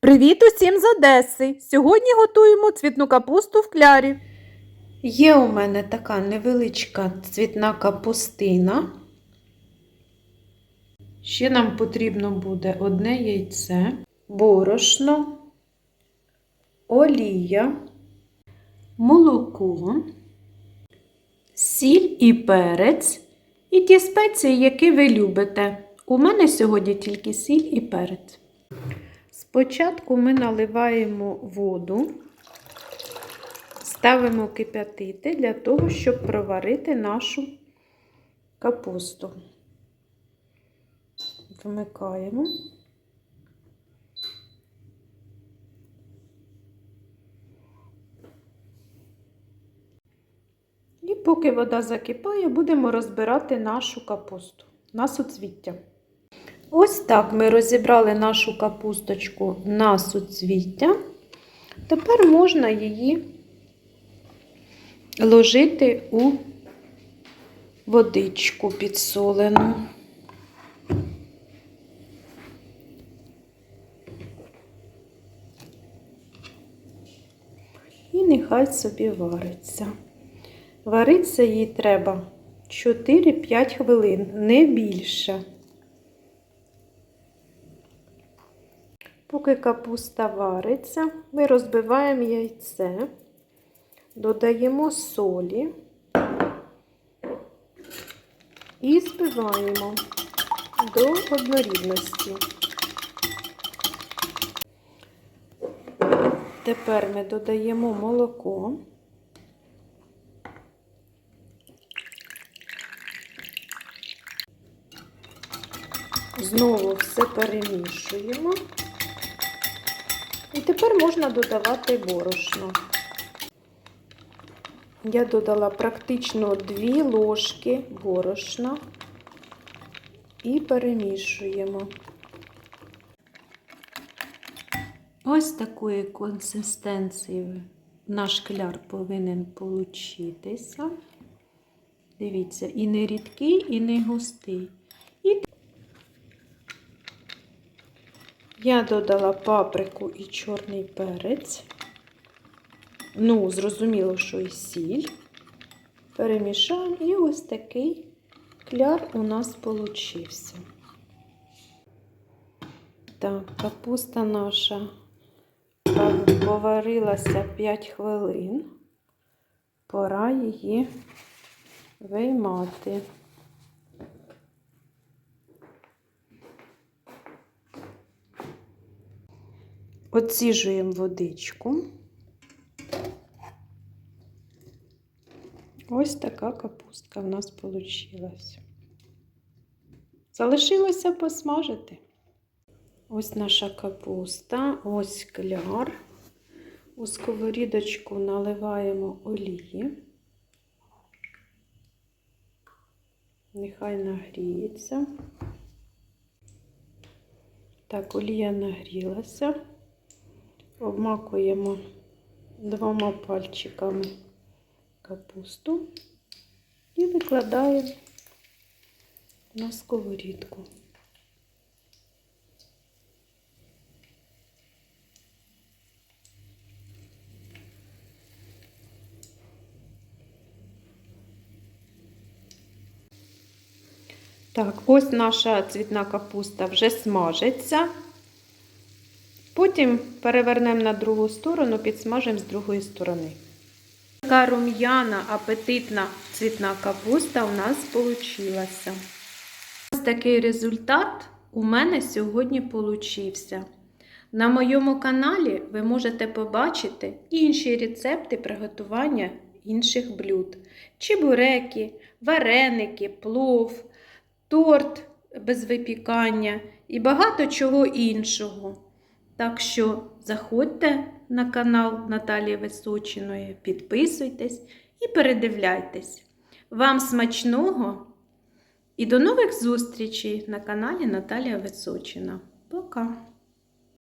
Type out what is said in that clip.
Привіт усім з Одеси! Сьогодні готуємо цвітну капусту в клярі. Є у мене така невеличка цвітна капустина. Ще нам потрібно буде одне яйце, борошно, олія, молоко, сіль і перець, і ті спеції, які ви любите. У мене сьогодні тільки сіль і перець. Спочатку ми наливаємо воду, ставимо кип'ятити для того, щоб проварити нашу капусту. Вмикаємо. І поки вода закипає, будемо розбирати нашу капусту на суцвіття. Ось так ми розібрали нашу капусточку на суцвіття. Тепер можна її ложити у водичку підсолену. І нехай собі вариться. Вариться їй треба 4-5 хвилин, не більше. Поки капуста вариться, ми розбиваємо яйце, додаємо солі і збиваємо до однорідності. Тепер ми додаємо молоко. Знову все перемішуємо. І тепер можна додавати борошно. Я додала практично 2 ложки борошна і перемішуємо. Ось такої консистенції наш кляр повинен получитися. Дивіться, і не рідкий, і не густий. І я додала паприку і чорний перець. Ну, зрозуміло, що і сіль. Перемішаємо, і ось такий кляр у нас получився. Так, капуста наша поварилася 5 хвилин. Пора її виймати. Оціжуємо водичку. Ось така капустка в нас вийшла. Залишилося посмажити. Ось наша капуста, ось кляр. У сковорідочку наливаємо олії. Нехай нагріється. Так, олія нагрілася. Обмакуємо двома пальчиками капусту і викладаємо на сковорідку. Так, ось наша цвітна капуста вже смажиться. Потім перевернемо на другу сторону, підсмажимо з другої сторони. Така рум'яна, апетитна цвітна капуста у нас вийшла. Ось такий результат у мене сьогодні получився. На моєму каналі ви можете побачити інші рецепти приготування інших блюд: чебуреки, вареники, плов, торт без випікання і багато чого іншого. Так що заходьте на канал Наталії Височиної, підписуйтесь і передивляйтесь. Вам смачного і до нових зустрічей на каналі Наталія Височина. Пока!